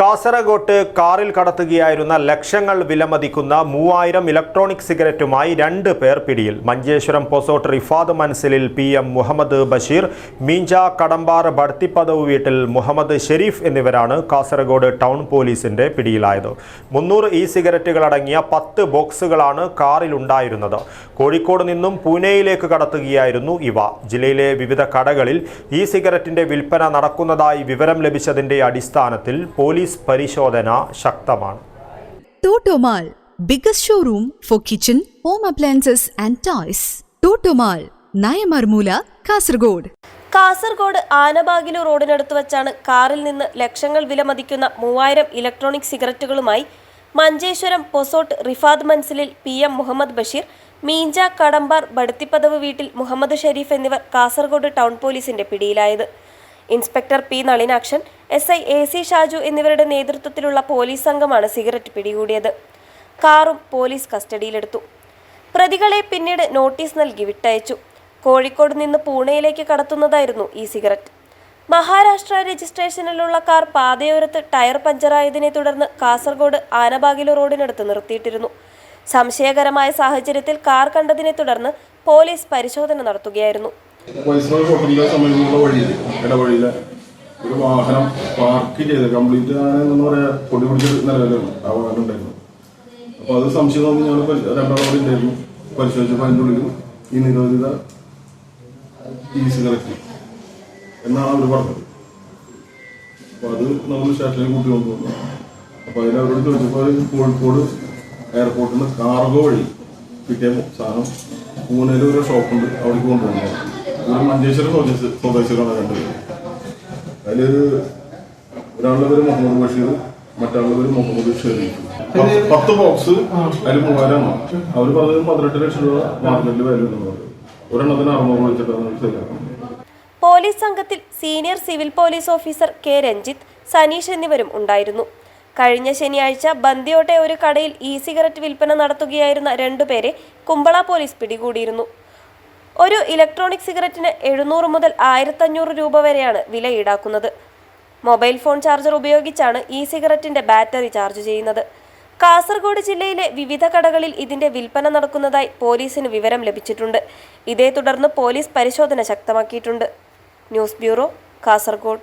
കാസർഗോട്ട് കാറിൽ കടത്തുകയായിരുന്ന ലക്ഷങ്ങൾ വിലമതിക്കുന്ന മൂവായിരം ഇലക്ട്രോണിക് സിഗരറ്റുമായി രണ്ട് പേർ പിടിയിൽ. മഞ്ചേശ്വരം പൊസോട്ട് റിഫാദ് മൻസിലിൽ പി എം മുഹമ്മദ് ബഷീർ മീഞ്ച കടമ്പാർ ബഡ്ത്തിപ്പതവ് വീട്ടിൽ മുഹമ്മദ് ഷെരീഫ് എന്നിവരാണ് കാസർഗോഡ് ടൗൺ പോലീസിന്റെ പിടിയിലായത്. മുന്നൂറ് ഇ സിഗരറ്റുകൾ അടങ്ങിയ പത്ത് ബോക്സുകളാണ് കാറിലുണ്ടായിരുന്നത് കോഴിക്കോട് നിന്നും പൂനെയിലേക്ക് കടത്തുകയായിരുന്നു ഇവ. ജില്ലയിലെ വിവിധ കടകളിൽ ഇ സിഗരറ്റിന്റെ വിൽപ്പന നടക്കുന്നതായി വിവരം ലഭിച്ചതിന്റെ അടിസ്ഥാനത്തിൽ പോലീസ് പരിശോധന ശക്തമാണ്. Toto mall biggest showroom for kitchen home appliances and toys Toto mall Nayamarmoola Kasaragod Kasaragod Anebagilu റോഡിനടുത്ത് വെച്ചാണ് കാറിൽ നിന്ന് ലക്ഷങ്ങൾ വിലമതിക്കുന്ന മൂവായിരം ഇലക്ട്രോണിക് സിഗരറ്റുകളുമായി മഞ്ചേശ്വരം പൊസോട്ട് റിഫാദ് മൻസിലിൽ പി എം മുഹമ്മദ് ബഷീർ മീഞ്ച കടമ്പാർ ബടുത്തിപ്പതവ് വീട്ടിൽ മുഹമ്മദ് ഷെരീഫ് എന്നിവർ കാസർഗോഡ് ടൗൺ പോലീസിന്റെ പിടിയിലായത്. Inspector P Nalinakshan S I A C Shaju എന്നിവരുടെ നേതൃത്വത്തിലുള്ള പോലീസ് സംഘമാണ് സിഗരറ്റ് പിടികൂടിയത്. കാറും പോലീസ് കസ്റ്റഡിയിലെടുത്തു. പ്രതികളെ പിന്നീട് നോട്ടീസ് നൽകി വിട്ടയച്ചു. കോഴിക്കോട് നിന്ന് പൂനെയിലേക്ക് കടത്തുന്നതായിരുന്നു ഈ സിഗരറ്റ്. മഹാരാഷ്ട്ര രജിസ്ട്രേഷനിലുള്ള കാർ പാതയോരത്ത് ടയർ പഞ്ചറായതിനെ തുടർന്ന് കാസർഗോഡ് ആനബാഗില റോഡിനടുത്ത് നിർത്തിയിട്ടിരുന്നു. സംശയകരമായ സാഹചര്യത്തിൽ കാർ കണ്ടതിനെ തുടർന്ന് പോലീസ് പരിശോധന നടത്തുകയായിരുന്നു. ഒരു വാഹനം പാർക്ക് ചെയ്ത് കംപ്ലീറ്റ് എന്താ പറയാ പൊടി പിടിച്ച നിലവിലാണ് ആ വാഹനം ഉണ്ടായിരുന്നു. അപ്പൊ അത് സംശയം തോന്നി ഞങ്ങൾ രണ്ടാളോട് ഉണ്ടായിരുന്നു. പരിശോധിച്ചപ്പോൾ അതിന്റെ ഉള്ളിൽ ഈ നിരോധിത ഇ സിഗരറ്റ് എന്നാണ് അവർ പറഞ്ഞത്. അപ്പൊ അത് നമ്മൾ സ്റ്റേഷനിൽ കൂട്ടി കൊണ്ടുവന്നു അപ്പൊ അതിന് അവരോട് ചോദിച്ചപ്പോൾ കോഴിക്കോട് എയർപോർട്ടിൽ നിന്ന് കാർഗോ വഴി കിട്ടിയ സാധനം പൂനെയിൽ ഒരു ഷോപ്പുണ്ട്. അവിടേക്ക് കൊണ്ടുവന്നു. ഒരു മഞ്ചേശ്വരം സ്വദേശി സ്വദേശികളാണ് രണ്ടുപേരും അതിൽ ഒരാളുടെ പേര് മുഹമ്മദ് ബഷീർ മറ്റാളുടെ പേര് മുഹമ്മദ് ഷെരീഫ്. പത്ത് ബോക്സ് അതിൽ മൂവായിരം അവർ പറഞ്ഞത് പതിനെട്ട് ലക്ഷം രൂപ മാർക്കറ്റിൽ വാല്യൂ ഉണ്ടെന്ന് പറഞ്ഞു ഒരെണ്ണത്തിന് അറുന്നൂറ് വെച്ചിട്ടാണ് ശരിയാക്കുന്നത്. പോലീസ് സംഘത്തിൽ senior civil police officer K Ranjith Sanish എന്നിവരും ഉണ്ടായിരുന്നു. കഴിഞ്ഞ ശനിയാഴ്ച ബന്ദിയോട്ടെ ഒരു കടയിൽ ഇ സിഗരറ്റ് വിൽപ്പന നടത്തുകയായിരുന്ന രണ്ടുപേരെ കുമ്പള പോലീസ് പിടികൂടിയിരുന്നു. ഒരു ഇലക്ട്രോണിക് സിഗരറ്റിന് എഴുന്നൂറ് മുതൽ ആയിരത്തഞ്ഞൂറ് രൂപ വരെയാണ് വില ഈടാക്കുന്നത്. മൊബൈൽ ഫോൺ ചാർജർ ഉപയോഗിച്ചാണ് ഇ സിഗരറ്റിന്റെ ബാറ്ററി ചാർജ് ചെയ്യുന്നത്. കാസർഗോഡ് ജില്ലയിലെ വിവിധ കടകളിൽ ഇതിന്റെ വിൽപ്പന നടക്കുന്നതായി പോലീസിന് വിവരം ലഭിച്ചിട്ടുണ്ട്. ഇതേ തുടർന്ന് പോലീസ് പരിശോധന ശക്തമാക്കിയിട്ടുണ്ട്. News bureau Kasaragod.